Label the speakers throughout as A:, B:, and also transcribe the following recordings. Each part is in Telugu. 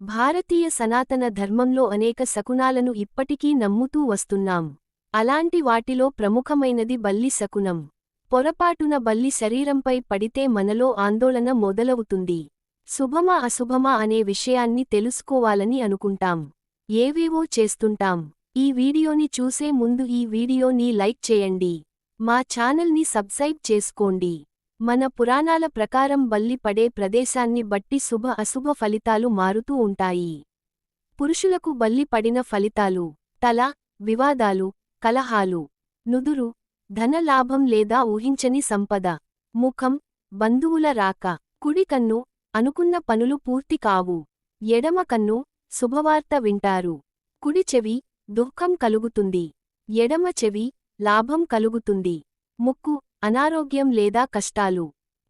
A: భారతీయ సనాతన ధర్మంలో అనేక శకునాలను ఇప్పటికీ నమ్ముతూ వస్తున్నాం. అలాంటి వాటిలో ప్రముఖమైనది బల్లి శకునం. పొరపాటున బల్లి శరీరంపై పడితే మనలో ఆందోళన మొదలవుతుంది. శుభమా అశుభమా అనే విషయాన్ని తెలుసుకోవాలని అనుకుంటాం. ఏవేవో చేస్తుంటాం. ఈ వీడియోని చూసే ముందు ఈ వీడియోని లైక్ చేయండి. మా ఛానల్ని సబ్స్క్రైబ్ చేసుకోండి. మన పురాణాల ప్రకారం బల్లి పడే ప్రదేశాన్ని బట్టి శుభ అశుభ ఫలితాలు మారుతూ ఉంటాయి. పురుషులకు బల్లి పడిన ఫలితాలు తల వివాదాలు కలహాలు నుదురు ధనలాభం లేదా ఊహించని సంపద ముఖం బంధువుల రాక కుడి కన్ను అనుకున్న పనులు పూర్తి కావు ఎడమ కన్ను శుభవార్త వింటారు. కుడి చెవి దుఃఖం కలుగుతుంది. ఎడమ చెవి లాభం కలుగుతుంది. ముక్కు అనారోగ్యం లేదా కష్టాలు.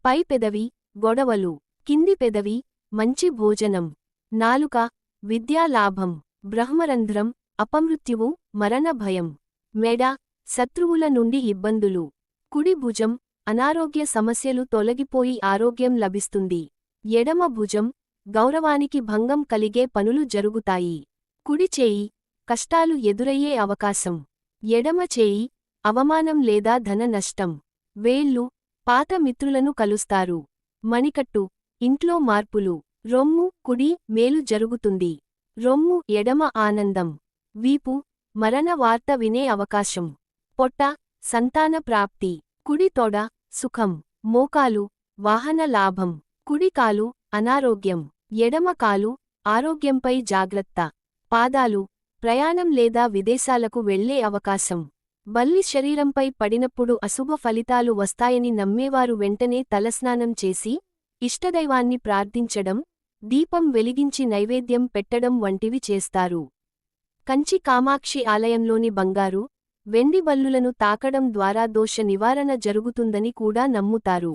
A: పై పెదవి గొడవలు. కింది పెదవి మంచి భోజనం. నాలుక విద్యాలాభం బ్రహ్మరంధ్రం అపమృత్యువు మరణ భయం. మెడ శత్రువుల నుండి ఇబ్బందులు. కుడి భుజం అనారోగ్య సమస్యలు తొలగిపోయి ఆరోగ్యం లభిస్తుంది. ఎడమ భుజం గౌరవానికి భంగం కలిగే పనులు జరుగుతాయి. కుడి చేయి కష్టాలు ఎదురయ్యే అవకాశం. ఎడమ చేయి అవమానం లేదా ధన నష్టం. వేళ్ళు పాత మిత్రులను కలుస్తారు. మణికట్టు ఇంట్లో మార్పులు. రొమ్ము కుడి మేలు జరుగుతుంది. రొమ్ము ఎడమ ఆనందం. వీపు మరణ వార్త వినే అవకాశం. పొట్ట సంతాన ప్రాప్తి. కుడి తొడ సుఖం. మోకాలు వాహన లాభం. కుడి కాలు అనారోగ్యం. ఎడమ కాలు ఆరోగ్యంపై జాగ్రత్త. పాదాలు ప్రయాణం లేదా విదేశాలకు వెళ్ళే అవకాశం. బల్లి శరీరంపై పడినప్పుడు అశుభ ఫలితాలు వస్తాయని నమ్మేవారు వెంటనే తలస్నానం చేసి ఇష్టదైవాన్ని ప్రార్థించడం దీపం వెలిగించి నైవేద్యం పెట్టడం వంటివి చేస్తారు. కంచి కామాక్షి ఆలయంలోని బంగారు వెండి బల్లులను తాకడం ద్వారా దోష నివారణ జరుగుతుందని కూడా నమ్ముతారు.